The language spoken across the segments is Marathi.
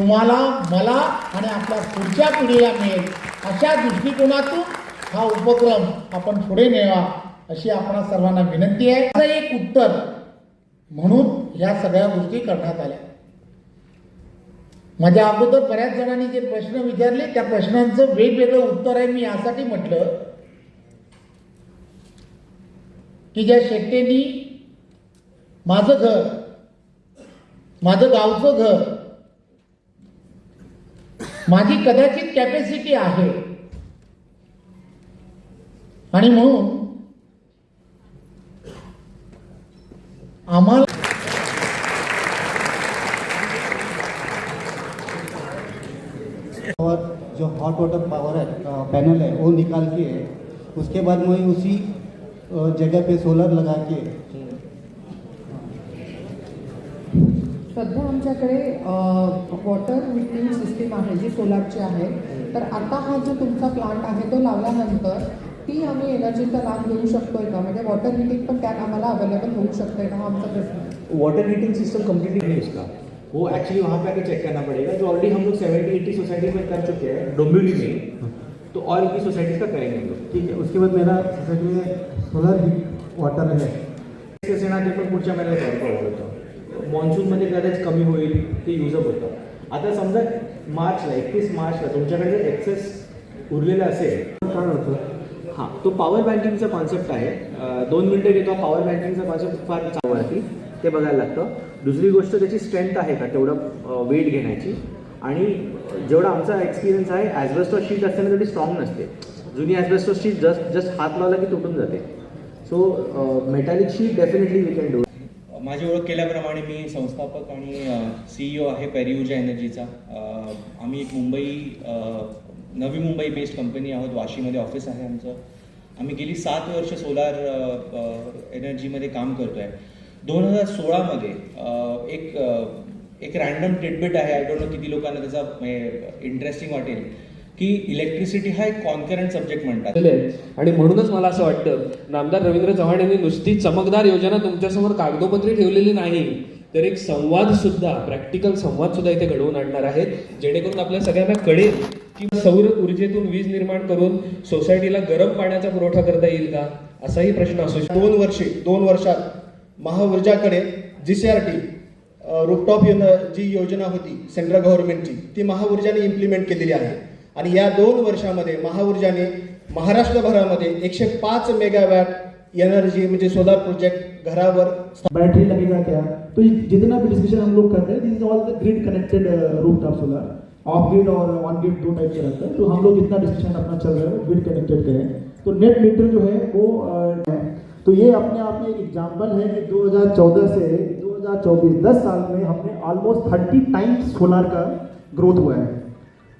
तुम्हाला मला आणि आपल्या पुढच्या पिढीला मिळेल. अशा दृष्टिकोनातून हा उपक्रम आपण पुढे नेवा अशी आपणा सर्वांना विनंती आहे. असं एक उत्तर म्हणून ह्या सगळ्या गोष्टी करण्यात आल्या. माझ्या अगोदर बऱ्याच जणांनी जे प्रश्न विचारले त्या प्रश्नांचं वेगवेगळं उत्तर आहे. मी यासाठी म्हटलं की ज्या शेट्टेंनी माझं घर माझं गावचं घर माझी कदाचित कॅपॅसिटी आहे. आणि म्हणून आम्हाला और जो हॉट वाटर पावर है पैनल है वो निकाल के उसके बाद वही उसी जगह पे सोलर लगा के सध्या आमच्याकडे वॉटर हीटिंग सिस्टीम आहे जी सोलारची आहे. तर आता हा जो तुमचा प्लांट आहे तो लावल्यानंतर ती आम्ही एनर्जीचा लाभ घेऊ शकतोय का? म्हणजे वॉटर हीटिंग पण त्यात आम्हाला अवेलेबल होऊ शकतंय का? हा आमचा प्रश्न वाटर हीटिंग सिस्टम कम्प्लीटली नहीं उसका वो एक्चुअली वहाँ पे आके चेक करना पड़ेगा। जो ऑलरेडी हम लोग सेवेंटी एट्टी सोसाइटी में कर चुके हैं डोंबिवली में तो और भी सोसाइटीज का करेंगे हम लोग। ठीक है उसके बाद मेरा सोसाइटी में सोलर हीट वाटर है। येणार ते पण पुढच्या महिन्यात होतं मॉन्सूनमध्ये कदाचित कमी होईल ते युजअप होतं. आता समजा मार्चला एकतीस मार्चला तुमच्याकडे जर एक्सेस उरलेलं असेल काय होतं? हां तो पॉवर बँकिंगचा कॉन्सेप्ट आहे. दोन मिनटं घेतो. पॉवर बँकिंगचा कॉन्सेप्ट फार चांगला ते बघायला लागतं. दुसरी गोष्ट त्याची स्ट्रेंथ आहे का? तेवढं वेट घेण्याची. आणि जेवढा आमचा एक्सपिरियन्स आहे ॲजबेस्टॉस शीट असताना तेवढी स्ट्रॉंग नसते. जुनी ॲजबेस्टॉस शीट जस्ट जस्ट हात लावला की तुटून जाते. So metallic sheet definitely we can do माझी ओळख केल्याप्रमाणे मी संस्थापक आणि सीईओ आहे पेरियुजा एनर्जीचा आम्ही एक मुंबई नवी मुंबई बेस्ड कंपनी आहोत. वाशीमध्ये ऑफिस आहे आमचं. आम्ही गेली सात वर्ष सोलार एनर्जीमध्ये काम करतो आहे दोन हजार सोळामध्ये एक एक रँडम टिडबिट आहे. आय डोंट नो किती लोकांना त्याचा म्हणजे, इंटरेस्टिंग वाटेल. की इलेक्ट्रिसिटी हा एक कॉन्करंट सब्जेक्ट म्हणतात. आणि म्हणूनच मला असं वाटतं नामदार रवींद्र चव्हाण यांनी नुसती चमकदार योजना तुमच्यासमोर कागदोपत्री ठेवलेली नाही तर एक संवाद सुद्धा प्रॅक्टिकल संवाद सुद्धा इथे घडवून आणणार आहेत जेणेकरून आपल्या सगळ्यांना कळेल की सौर ऊर्जेतून वीज निर्माण करून सोसायटीला गरम पाण्याचा पुरवठा करता येईल का? असाही प्रश्न असू शकतो. दोन वर्षे दोन वर्षात महाऊर्जाकडे G C R T rooftop जी योजना होती सेंट्रल गव्हर्नमेंटची ती महाऊर्जाने इम्प्लिमेंट केलेली आहे. आणि या दोन वर्षामध्ये महाऊर्जाने महाराष्ट्रभरामध्ये एकशे पाच मेगावॅट एनर्जी सोलार प्रोजेक्ट घरावर बैटरी लगेगा क्या तो जितना भी डिस्कशन हम लोग कर रहे हैं all the grid connected roof top solar off grid और ऑन ग्रिड दो टाइप से रहता है तो हम लोग इतना डिस्कशन अपना चल रहा है ग्रिड कनेक्टेड करें. तो नेट मीटर जो है वो अ, तो ये अपने आप में एक एग्ज़ाम्पल है कि 2014 से 2024 10 साल में हमने ऑलमोस्ट 30 टाइम्स सोलार का ग्रोथ हुआ है।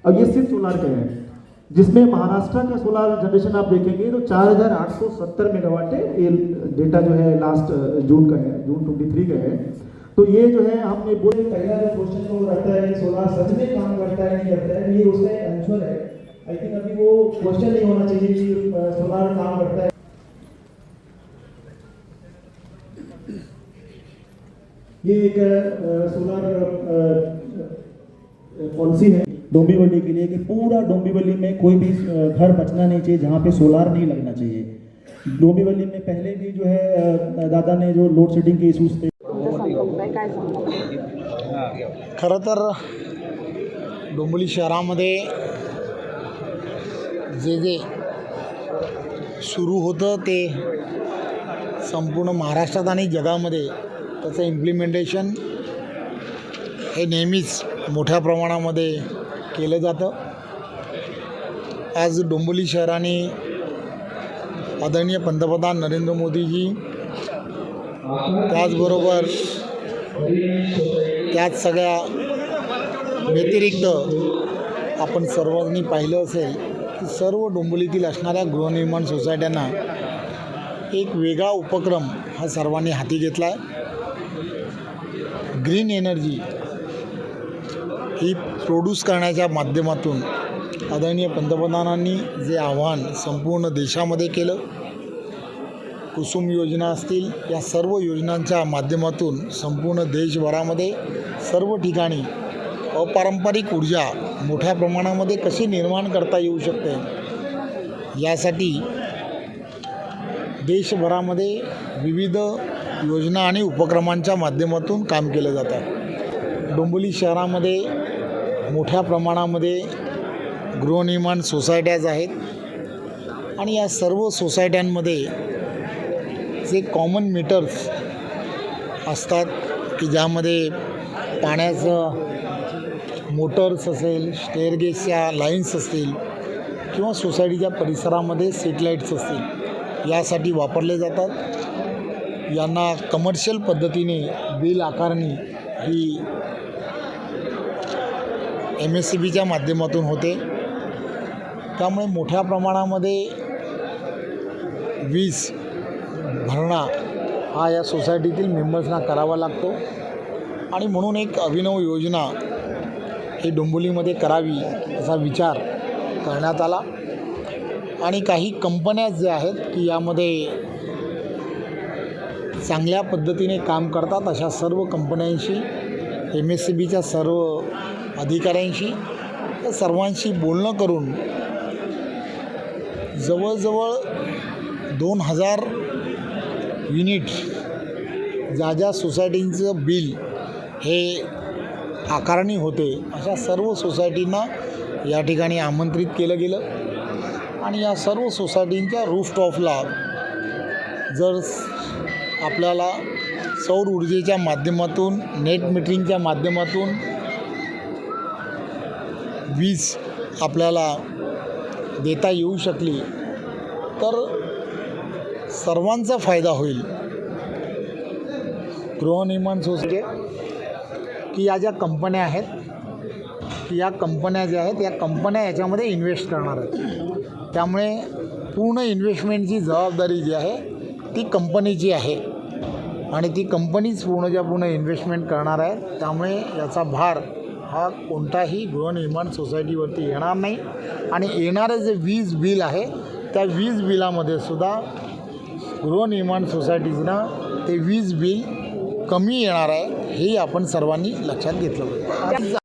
अब ये सिर्फ़ सोलार का है। जिसमें महाराष्ट्र का सोलर जनरेशन आप देखेंगे तो 4870 मेगावाट है ये डेटा जो है लास्ट जून का है, जून 23 का है। तो ये जो है, हमने बोले पहला जो क्वेश्चन वो रहता है सोलर सच में काम करता है नहीं करता है, ये उसका एक आंसर है। आई थिंक अभी वो क्वेश्चन नहीं होना चाहिए कि सोलर काम करता है। ये एक सोलर पॉलिसी है। डोंबिवली के लिए कि पूरा डोंबिवली में कोई भी घर बचना नहीं चाहिए जहाँ पे सोलार नहीं लगना चाहिए। डोंबिवली में पहले भी जो है दादा ने जो लोड शेडिंग के इशूज थे। खरं तर डोंबिवली शहरामध्ये जे जे सुरू होतं ते संपूर्ण महाराष्ट्रात आणि जगामध्ये त्याचं इम्प्लिमेंटेशन हे नेहमीच मोठ्या प्रमाणामध्ये केलं जातं. आज डोंबिवली शहराने आदरणीय पंतप्रधान नरेंद्र मोदीजी त्याचबरोबर त्याच सगळ्या व्यतिरिक्त आपण सर्वांनी पाहिलं असेल की सर्व डोंबिवलीतील असणाऱ्या गृहनिर्माण सोसायट्यांना एक वेगळा उपक्रम हा सर्वांनी हाती घेतला आहे ग्रीन एनर्जी ही प्रोड्यूस करण्याच्या माध्यमातून आदरणीय पंतप्रधानांनी जे आव्हान संपूर्ण देशामध्ये केलं कुसुम योजना असतील या सर्व योजनांच्या माध्यमातून संपूर्ण देशभरामध्ये सर्व ठिकाणी अपारंपरिक ऊर्जा मोठ्या प्रमाणामध्ये कशी निर्माण करता येऊ शकते यासाठी देशभरामध्ये विविध योजना आणि उपक्रमांच्या माध्यमातून काम केलं जातं. डोंबिवली शहरामध्ये मोठ्या प्रमाणामध्ये गृहनिर्माण सोसायट्याज आहेत. आणि या सर्व सोसायट्यांमध्ये जे कॉमन मीटर्स असतात की ज्यामध्ये पाण्याचं मोटर्स असेल स्टेअरगेसच्या लाईन्स असतील किंवा सोसायटीच्या परिसरामध्ये सेटेलाईट्स असतील यासाठी वापरले जातात. यांना कमर्शियल पद्धतीने बिल आकारणी ही एम एस सी बीच्या माध्यमातून होते. त्यामुळे मोठ्या प्रमाणामध्ये वीज भरणा हा या सोसायटीतील मेंबर्सना करावा लागतो. आणि म्हणून एक अभिनव योजना ही डोंबोलीमध्ये करावी असा विचार करण्यात आला. आणि काही कंपन्या ज्या आहेत की यामध्ये चांगल्या पद्धतीने काम करतात अशा सर्व कंपन्यांशी एम एस सी बीच्या सर्व अधिकाऱ्यांशी त्या सर्वांशी बोलणं करून जवळजवळ दोन हजार युनिट ज्या ज्या सोसायटींचं बिल हे आकारणी होते अशा सर्व सोसायटींना या ठिकाणी आमंत्रित केलं गेलं. आणि या सर्व सोसायटींच्या रूफटॉपला जर आपल्याला सौर ऊर्जेच्या माध्यमातून नेट मीटरिंगच्या माध्यमातून वीज आपल्याला देता येऊ शकली तर सर्वांचा फायदा होईल. गृहनिर्माण सोसायटी की या ज्या कंपन्या आहेत की या कंपन्या ज्या आहेत या कंपन्या याच्यामध्ये इन्व्हेस्ट करणार आहेत. त्यामुळे पूर्ण इन्व्हेस्टमेंटची जबाबदारी जी आहे ती कंपनीची आहे. आणि ती कंपनीच पूर्णच्या पूर्ण इन्व्हेस्टमेंट करणार आहे. त्यामुळे याचा भार हा कोणताही गृहनिर्माण सोसायटीवरती येणार नाही. आणि येणारे जे वीज बिल आहे त्या वीज बिलामध्ये सुद्धा गृहनिर्माण सोसायटीजनं ते वीज बिल कमी येणार आहे हे आपण सर्वांनी लक्षात घेतलं पाहिजे.